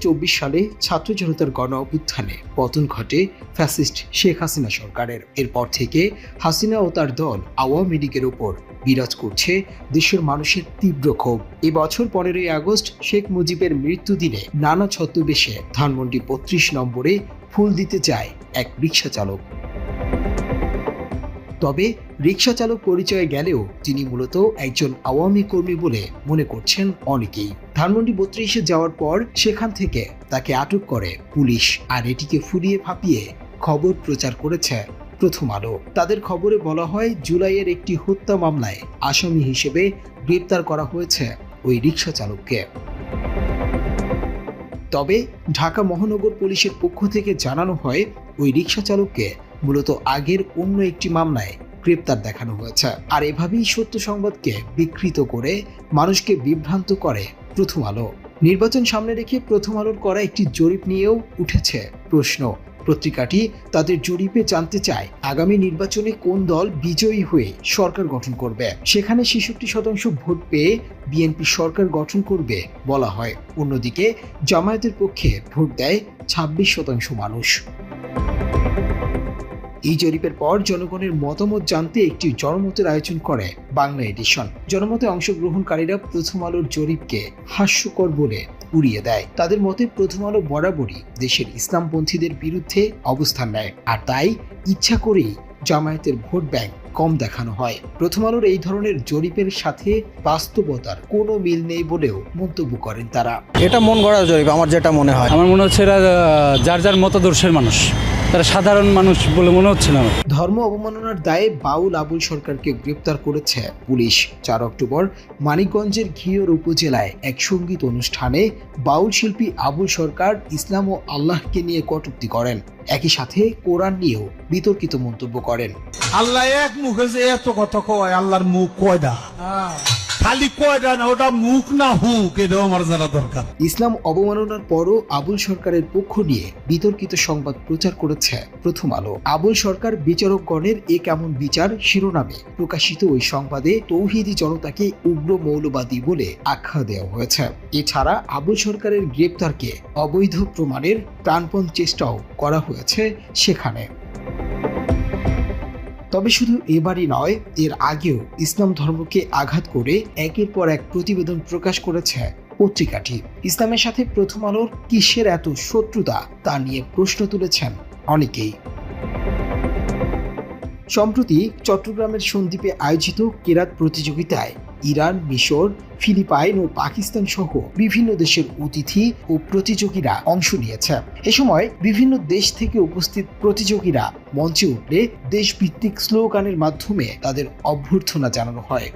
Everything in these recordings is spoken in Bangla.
চব্বিশ সালে ছাত্র জনতার গণ অভ্যুত্থানে পতন ঘটে ফ্যাসিস্ট শেখ হাসিনা সরকারের। এরপর থেকে হাসিনা ও তার দল আওয়ামী লীগের ওপর বিরাজ করছে দেশের মানুষের তীব্র ক্ষোভ। এ বছর পনেরোই আগস্ট শেখ মুজিবের মৃত্যুদিনে নানা ছদ্মবেশে ধানমন্ডি বত্রিশ নম্বরে ফুল দিতে যায় এক রিক্সা চালক তবে রিক্সা চালক পরিচয়ে গেলেও তিনি মূলত একজন আওয়ামী কর্মী বলে মনে করছেন অনেকেই। ধানমন্ডি বত্রিশে যাওয়ার পর সেখান থেকে তাকে আটক করে পুলিশ আর এটিকে ফুরিয়ে ফাঁপিয়ে খবর প্রচার করেছে প্রথম আলো। তাদের খবরে বলা হয়, জুলাইয়ের একটি হত্যা মামলায় আসামি হিসেবে গ্রেপ্তার করা হয়েছে ওই রিক্সা চালককে তবে ঢাকা মহানগর পুলিশের পক্ষ থেকে জানানো হয়, ওই রিক্সা চালককে মূলত আগের অন্য একটি মামলায় গ্রেপ্তার দেখানো হয়েছে। আর এভাবেই সত্য সংবাদকে বিকৃত করে মানুষকে বিভ্রান্ত করে প্রথম আলো। নির্বাচন সামনে রেখে প্রথম আলোর করা একটি জরিপ নিয়েও উঠেছে প্রশ্ন। পত্রিকাটি তাদের জরিপে জানতে চায় আগামী নির্বাচনে কোন দল বিজয়ী হয়ে সরকার গঠন করবে। সেখানে ছেষট্টি শতাংশ ভোট পেয়ে বিএনপি সরকার গঠন করবে বলা হয়। অন্যদিকে জামায়াতের পক্ষে ভোট দেয় ছাব্বিশ শতাংশ মানুষ। এই জরিপের পর জনগণের মতামত জানতে একটি জনমতের আয়োজন করে বাংলা এডিশন। জনমতে অংশগ্রহণকারীরা প্রথম আলোর জরিপকে হাস্যকর বলে উড়িয়ে দেয়। তাদের মতে প্রথম আলো বরাবরই দেশের ইসলামপন্থীদের বিরুদ্ধে অবস্থান নেয়। আর তাই ইচ্ছা করেই জামায়াতের ভোট ব্যাংক কম দেখানো হয়। প্রথম আলোর এই ধরনের জরিপের সাথে বাস্তবতার কোনো মিল নেই বলেও মন্তব্য করেন তারা। এটা মন গড়া জরিপ আমার যেটা মনে হয়। আমার মনে হচ্ছে এরা আহ, যার যার মতাদর্শের মানুষ। তারা সাধারণ মানুষ বলে মনে হচ্ছে না ধর্ম অবমাননার দায়ে বাউল আবুল সরকারকে গ্রেপ্তার করেছে পুলিশ। চার অক্টোবর মানিকগঞ্জের ঘিওর উপজেলায় এক সংগীত অনুষ্ঠানে বাউল শিল্পী আবুল সরকার ইসলাম ও আল্লাহকে নিয়ে কটূক্তি করেন। একই সাথে কোরআন নিয়েও বিতর্কিত মন্তব্য করেন। আল্লাহ এক মুখে যে এত কথা কয় আল্লাহর মুখ কয়টা খালি কয়টা না, ওটা মুখ না হুক, এটাও জানা দরকার। ইসলাম অবমাননার পরও আবুল সরকারের পক্ষ নিয়ে বিতর্কিত সংবাদ প্রচার করেছে প্রথম আলো। আবুল সরকার বিচারকগণের এ কেমন বিচার শিরোনামে প্রকাশিত ওই সংবাদে তৌহিদি জনতাকে উগ্র মৌলবাদী বলে আখ্যা দেওয়া হয়েছে। এছাড়া আবুল সরকারের গ্রেপ্তারকে অবৈধ প্রমাণের প্রাণপণ চেষ্টাও করা হয়েছে সেখানে। তবে শুধু এবারই নয়, এর আগেও ইসলাম ধর্মকে আঘাত করে একের পর এক প্রতিবেদন প্রকাশ করেছে পত্রিকাটি। ইসলামের সাথে প্রথম আলোর কিসের এত শত্রুতা তা নিয়ে প্রশ্ন তুলেছেন অনেকেই। সম্প্রতি চট্টগ্রামের সন্দ্বীপে আয়োজিত কেরাত প্রতিযোগিতায় ইরান, মিশর, ফিলিপাইন ও পাকিস্তান সহ বিভিন্ন দেশের অতিথি ও প্রতিযোগীরা অংশ নিয়েছে। এ সময় বিভিন্ন দেশ থেকে উপস্থিত প্রতিযোগীরা মঞ্চে উঠলে দেশভিত্তিক স্লোগানের মাধ্যমে তাদের অভ্যর্থনা জানানো হয়।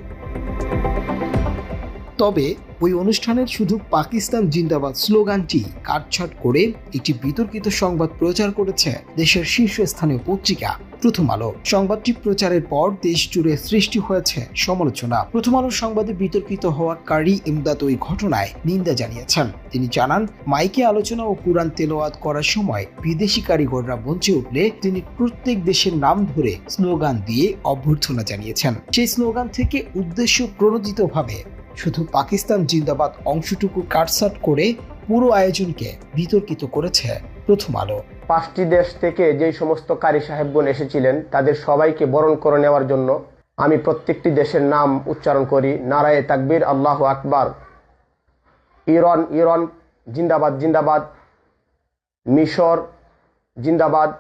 তবে ওই অনুষ্ঠানের শুধু পাকিস্তান জিন্দাবাদ স্লোগানটি কাটছাট করে একটি বিতর্কিত সংবাদ প্রচার করেছে দেশের শীর্ষস্থানীয় পত্রিকা। প্রথম আলো। সংবাদটি প্রচারের পর দেশ জুড়ে সৃষ্টি হয়েছে সমালোচনা। প্রথম আলোর সংবাদে বিতর্কিত হওয়া কারি ইমদাদ ওই ঘটনায় নিন্দা জানিয়েছেন। তিনি জানান, মাইকে আলোচনা ও কোরআন তেলাওয়াত করার সময় বিদেশি কারিগররা মঞ্চে উঠলে তিনি প্রত্যেক দেশের নাম ধরে স্লোগান দিয়ে অভ্যর্থনা জানিয়েছেন। সেই স্লোগান থেকে উদ্দেশ্য প্রণোদিতভাবে শুধু পাকিস্তান জিন্দাবাদ অংশটুকু কাটসাট করে পুরো আয়োজনকে বিতর্কিত করেছে প্রথম আলো। পাঁচটি দেশ থেকে যেই সমস্ত কারি সাহেবগণ এসেছিলেন, তাদের সবাইকে বরণ করে নেওয়ার জন্য আমি প্রত্যেকটি দেশের নাম উচ্চারণ করি, নারায়ে তাকবীর, আল্লাহ আকবার। ইরন ইরন, জিন্দাবাদ জিন্দাবাদ। মিশর, জিন্দাবাদ।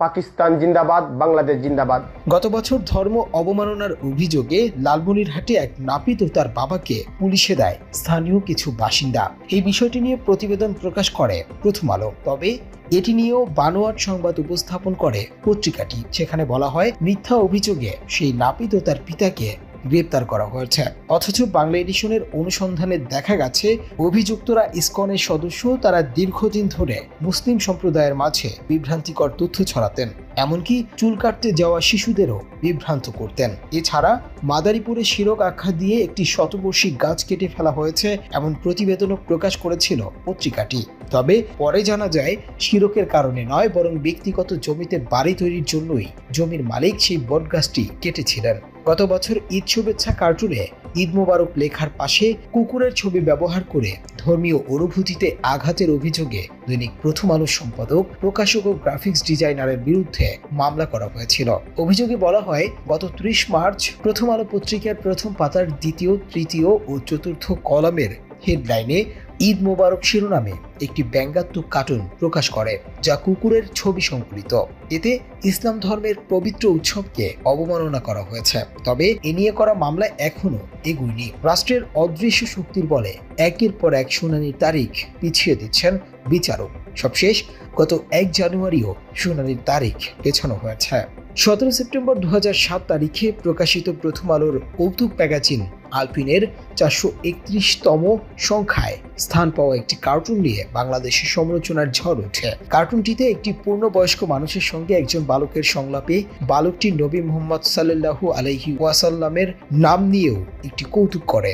পাকিস্তান জিন্দাবাদ, বাংলাদেশ জিন্দাবাদ। গত বছর ধর্ম অবমাননার অভিযোগে লালমনিরহাটে এক নাপিত ও তার বাবাকে পুলিশে দেয় স্থানীয় কিছু বাসিন্দা। এই বিষয়টি নিয়ে প্রতিবেদন প্রকাশ করে প্রথম আলো। তবে এটি নিয়েও বানোয়াট সংবাদ উপস্থাপন করে পত্রিকাটি। সেখানে বলা হয়, মিথ্যা অভিযোগে সেই নাপিত ও তার পিতাকে গ্রেপ্তার করা হয়েছে। অথচ বাংলা এডিশনের অনুসন্ধানে দেখা গেছে, অভিযুক্তরা ইসকনের সদস্য, তারা দীর্ঘদিন ধরে মুসলিম সম্প্রদায়ের মাঝে বিভ্রান্তিকর তথ্য ছড়াতেন, এমনকি চুল কাটতে যাওয়া শিশুদেরও বিভ্রান্ত করতেন। এছাড়া মাদারীপুরে শিরক আখ্যা দিয়ে একটি শতবর্ষী গাছ কেটে ফেলা হয়েছে এমন প্রতিবেদনও প্রকাশ করেছিল পত্রিকাটি। তবে পরে জানা যায়, শিরকের কারণে নয়, বরং ব্যক্তিগত জমিতে বাড়ি তৈরির জন্যই জমির মালিক সেই বটগাছটি কেটেছিলেন। গত বছর ঈদ শুভেচ্ছা কার্টুনে ঈদ মোবারক লেখার পাশে কুকুরের ছবি ব্যবহার করে ধর্মীয় অনুভূতিতে আঘাতের অভিযোগে দৈনিক প্রথম আলো সম্পাদক, প্রকাশক ও গ্রাফিক্স ডিজাইনারের বিরুদ্ধে মামলা করা হয়েছিল। অভিযোগে বলা হয়, গত ত্রিশ মার্চ প্রথম আলো পত্রিকার প্রথম পাতার দ্বিতীয়, তৃতীয় ও চতুর্থ কলামের হেডলাইনে ঈদ মোবারক শিরোনামে একটি ব্যঙ্গাত্মক কার্টুন প্রকাশ করে, যা কুকুরের ছবি সংকলিত। এতে ইসলাম ধর্মের পবিত্র উৎসবকে অবমাননা করা হয়েছে। তবে এ নিয়ে করা মামলা এখনও এগুয়নি। রাষ্ট্রের অদৃশ্য শক্তির বলে একের পর এক শুনানির তারিখ পিছিয়ে দিচ্ছেন বিচারক। সবশেষ, গত এক জানুয়ারিও শুনানির তারিখ পেছানো হয়েছে। সতেরো সেপ্টেম্বর দু হাজার সাত তারিখে প্রকাশিত প্রথম আলোর কৌতুক ম্যাগাজিন আলপিনের চারশো একত্রিশতম সংখ্যায় স্থান পাওয়া একটি কার্টুন নিয়ে বাংলাদেশের সমালোচনার ঝড় ওঠে। কার্টুনটিতে একটি পূর্ণবয়স্ক মানুষের সঙ্গে একজন বালকের সংলাপে বালকটি নবী মোহাম্মদ সাল্লাল্লাহু আলাইহি ওয়াসাল্লামের নাম নিয়েও একটি কৌতুক করে।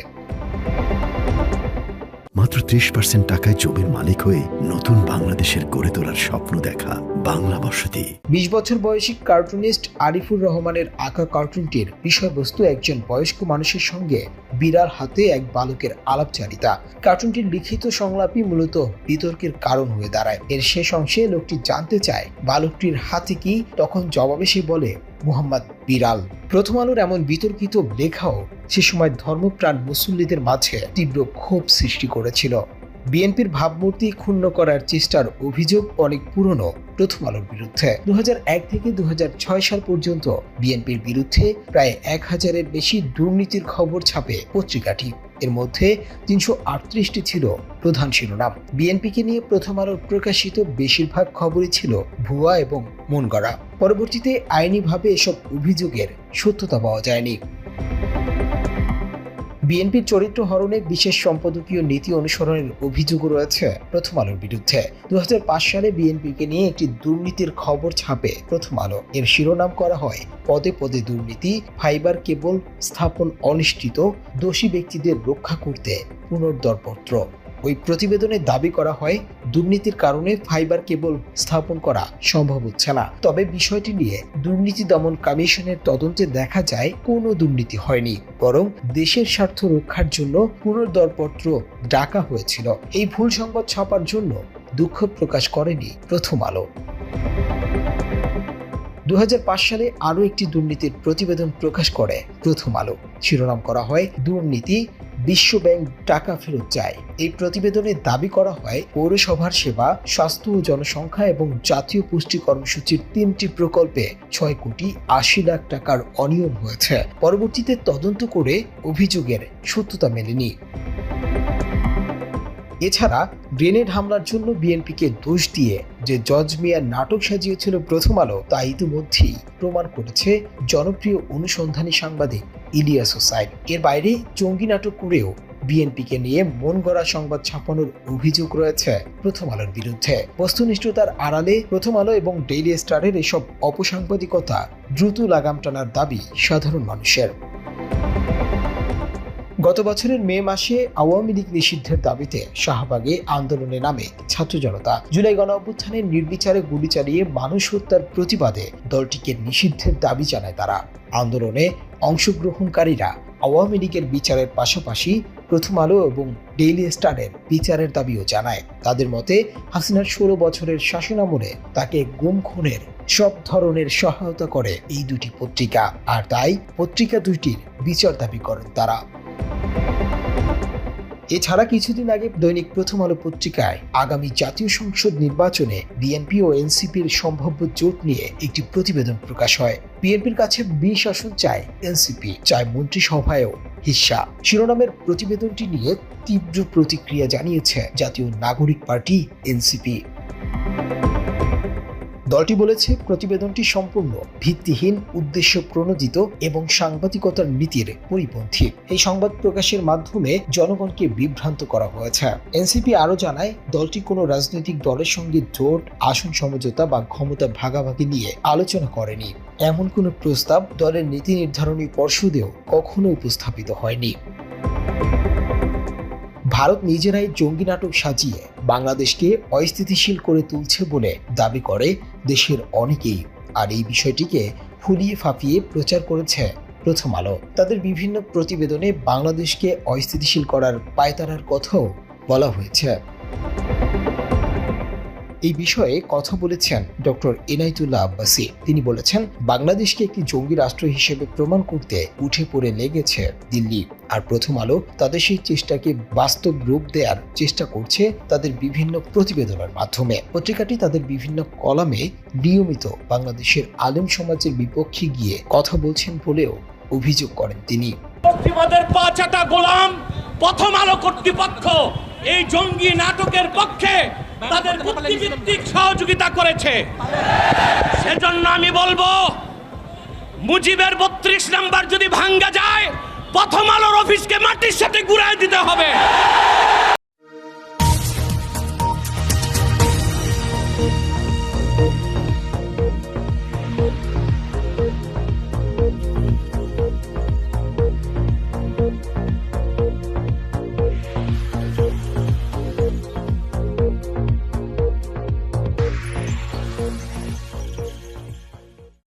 মাত্র ত্রিশ পার্সেন্ট টাকায় জমির মালিক হয়ে নতুন বাংলাদেশের গড়ে তোলার স্বপ্ন দেখা বাংলা বসতি। বিশ বছর বয়সী কার্টুনিস্ট আরিফুর রহমানের আঁকা কার্টুনটির বিষয়বস্তু একজন বয়স্ক মানুষের সঙ্গে বিড়াল হাতে এক বালকের আলাপচারিতা। কার্টুনটির লিখিত সংলাপই মূলত বিতর্কের কারণ হয়ে দাঁড়ায়। এর শেষ অংশে লোকটি জানতে চায়, বালকটির হাতে কি? তখন জবাবে সে বলে মুহাম্মদ বিড়াল প্রথম আলোর এমন বিতর্কিত লেখাও সে সময় ধর্মপ্রাণ মুসল্লিদের মাঝে তীব্র ক্ষোভ সৃষ্টি করেছিল। বিএনপির ভাবমূর্তি ক্ষুণ্ণ করার চেষ্টার অভিযোগ অনেক পুরনো প্রথম আলোর বিরুদ্ধে। দু হাজার এক থেকে দু হাজার ছয় সাল পর্যন্ত বিএনপির বিরুদ্ধে প্রায় এক হাজারের বেশি দুর্নীতির খবর ছাপে পত্রিকাটি। এর মধ্যে তিনশো আটত্রিশটি ছিল প্রধান শিরোনাম। বিএনপিকে নিয়ে প্রথম আলোর প্রকাশিত বেশিরভাগ খবরই ছিল ভুয়া এবং মন গড়া। পরবর্তীতে আইনিভাবে এসব অভিযোগের সত্যতা পাওয়া যায়নি। বিএনপির চরিত্র হরণে বিশেষ সম্পাদকীয় নীতি অনুসরণের অভিযোগ রয়েছে প্রথম আলোর বিরুদ্ধে। দু হাজার পাঁচ সালে বিএনপিকে নিয়ে একটি দুর্নীতির খবর ছাপে প্রথম আলো। এর শিরোনাম করা হয়, পদে পদে দুর্নীতি, ফাইবার কেবল স্থাপন অনিশ্চিত, দোষী ব্যক্তিদের রক্ষা করতে পুনর্দরপত্র। ওই প্রতিবেদনে দাবি করা হয়, দুর্নীতির কারণে ফাইবার কেবল স্থাপন করা সম্ভব হচ্ছে না। তবে বিষয়টি নিয়ে দুর্নীতি দমন কমিশনের তদন্তে দেখা যায়, কোনো দুর্নীতি হয়নি, বরং দেশের স্বার্থ রক্ষার জন্য পুনর্দরপত্র ডাকা হয়েছিল। এই ভুল সংবাদ ছাপার জন্য দুঃখ প্রকাশ করেনি প্রথম আলো। দু হাজার পাঁচ সালে আরও একটি দুর্নীতির প্রতিবেদন প্রকাশ করে। প্রথম আলো। শিরোনাম করা হয়, দুর্নীতি, বিশ্ব ব্যাংক টাকা ফেরত চায়। এই প্রতিবেদনে দাবি করা হয়, পৌরসভার সেবা, স্বাস্থ্য ও জনসংখ্যা এবং জাতীয় পুষ্টি কর্মসূচির তিনটি প্রকল্পে ছয় কোটি আশি লাখ টাকার অনিয়ম হয়েছে। পরবর্তীতে তদন্ত করে অভিযোগের সত্যতা মেলেনি। এছাড়া গ্রেনেড হামলার জন্য বিএনপিকে দোষ দিয়ে যে জজ মিয়ার নাটক সাজিয়েছিল প্রথম আলো, তা ইতিমধ্যেই প্রমাণ করেছে জনপ্রিয় অনুসন্ধানী সাংবাদিক ইলিয়াস হোসাইন। এর বাইরে জঙ্গি নাটক করেও বিএনপিকে নিয়ে মন গড়া সংবাদ ছাপানোর অভিযোগ রয়েছে প্রথম আলোর বিরুদ্ধে। বস্তুনিষ্ঠতার আড়ালে প্রথম আলো এবং ডেইলি স্টারের এসব অপসাংবাদিকতা দ্রুত লাগাম টানার দাবি সাধারণ মানুষের। গত বছরের মে মাসে আওয়ামী লীগ নিষিদ্ধের দাবিতে শাহবাগে আন্দোলনে নামে ছাত্র জনতা জুলাই গণ অভ্যুত্থানের নির্বিচারে গুলি চালিয়ে মানুষ হত্যার প্রতিবাদে দলটিকে নিষিদ্ধের দাবি জানায় তারা। আন্দোলনে অংশগ্রহণকারীরা আওয়ামী লীগের বিচারের পাশাপাশি প্রথম আলো এবং ডেইলি স্টারের বিচারের দাবিও জানায়। তাদের মতে, হাসিনার ষোলো বছরের শাসনামলে তাকে গুম খুনের সব ধরনের সহায়তা করে এই দুটি পত্রিকা। আর তাই পত্রিকা দুইটির বিচার দাবি করেন তারা। এছাড়া কিছুদিন আগে দৈনিক প্রথম আলো পত্রিকায় আগামী জাতীয় সংসদ নির্বাচনে বিএনপি ও এনসিপির সম্ভাব্য জোট নিয়ে একটি প্রতিবেদন প্রকাশ হয়। বিএনপির কাছে বিশ আসন চায় এনসিপি, চায় মন্ত্রিসভায়ও হিস্সা শিরোনামের প্রতিবেদনটি নিয়ে তীব্র প্রতিক্রিয়া জানিয়েছে জাতীয় নাগরিক পার্টি এনসিপি। দলটি বলেছে, প্রতিবেদনটি সম্পূর্ণ ভিত্তিহীন উদ্দেশ্য প্রণোদিত এবং সাংবাদিকতার নীতির পরিপন্থী। এই সংবাদ প্রকাশের মাধ্যমে জনগণকে বিভ্রান্ত করা হয়েছে। এনসিপি আরও জানায়, দলটি কোনো রাজনৈতিক দলের সঙ্গে জোট, আসন সমঝোতা বা ক্ষমতা ভাগাভাগি নিয়ে আলোচনা করেনি। এমন কোনো প্রস্তাব দলের নীতি নির্ধারণী পর্ষদেও কখনো উপস্থাপিত হয়নি। ভারত নিজেরাই জঙ্গি নাটক সাজিয়ে বাংলাদেশকে অস্থিতিশীল করে তুলছে বলে দাবি করে দেশের অনেকেই। আর এই বিষয়টিকে ফুলিয়ে ফাঁপিয়ে প্রচার করেছে প্রথম আলো। তাদের বিভিন্ন প্রতিবেদনে বাংলাদেশকে অস্থিতিশীল করার পায়তারার কথাও বলা হয়েছে। এই বিষয়ে কথা বলেছেন ডক্টর এনায়তুল্লাহ আব্বাসি। তিনি বলেছেন, বাংলাদেশকে একটি জঙ্গি রাষ্ট্র হিসেবে প্রমাণ করতে উঠে পড়ে লেগেছে দিল্লি। আর প্রথম আলো তাদের সেই চেষ্টাকে বাস্তব রূপ দেওয়ার চেষ্টা করছে তাদের বিভিন্ন প্রতিবেদনের মাধ্যমে। পত্রিকাটি তাদের বিভিন্ন কলামে নিয়মিত বাংলাদেশের আলেম সমাজের বিপক্ষে গিয়ে কথা বলছেন বলেও অভিযোগ করেন তিনি। গোলাম প্রথম আলো কর্তৃপক্ষ এই জঙ্গি নাটকের পক্ষে তাদের বুদ্ধিভিত্তিক সহযোগিতা করেছে। সেজন্য আমি বলব মুজিবের বত্রিশ নাম্বার যদি ভাঙ্গা যায় প্রথম আলোর অফিসকে মাটির সাথে গুড়ায় দিতে হবে।